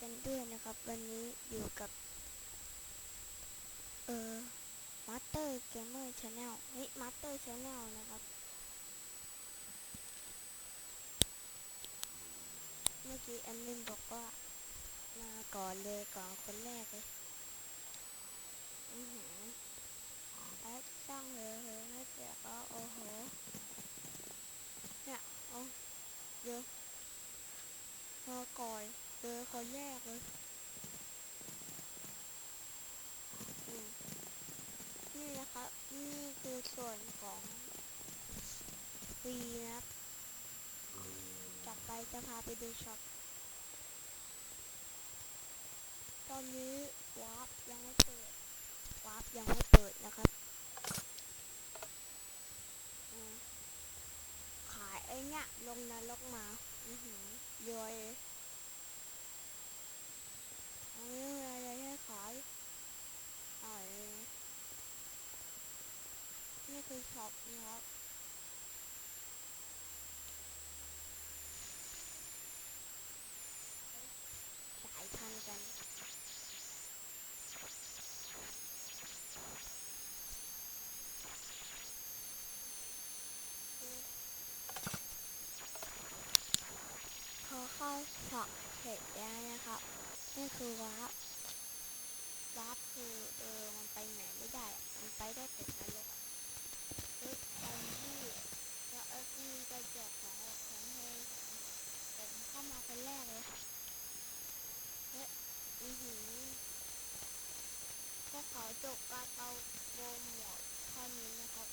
กันด้วยนะครับ วันนี้อยู่กับเออมาสเตอร์เกมเมอร์ชาแนลเฮ้ยมาสเตอร์ชาแนลนะครับ เมื่อกี้แอมลินบอกว่ามาก่อนเลยก่อนคนแรกเลยอือหือดสร้างเหอเหอให้เสียก็โอ้โห เนี่ยเอาเดี๋ยวมาก่อนเลย คนแรกเลยนี่นะคะนี่คือส่วนของฟรีนะครับจับไปจะพาไปดูช็อป ตอนนี้วาร์ปยังไม่เปิดวาร์ปยังไม่เปิดนะครับขายไอ้เนี่ยลงนรกมา อือหือยอยเอาไม่มีอะไรให้ขายอ่อย นี่คือช็อปนะครับสายพันกันพอเข้าช็อปเสร็จแล้วนะครับนี่คือวาร์ปวาร์ปคือเออมันไปไหนไม่ได้ มันไปได้แต่นรก ก็ขอจบการเตาโปรโมทข้อนี้นะครับ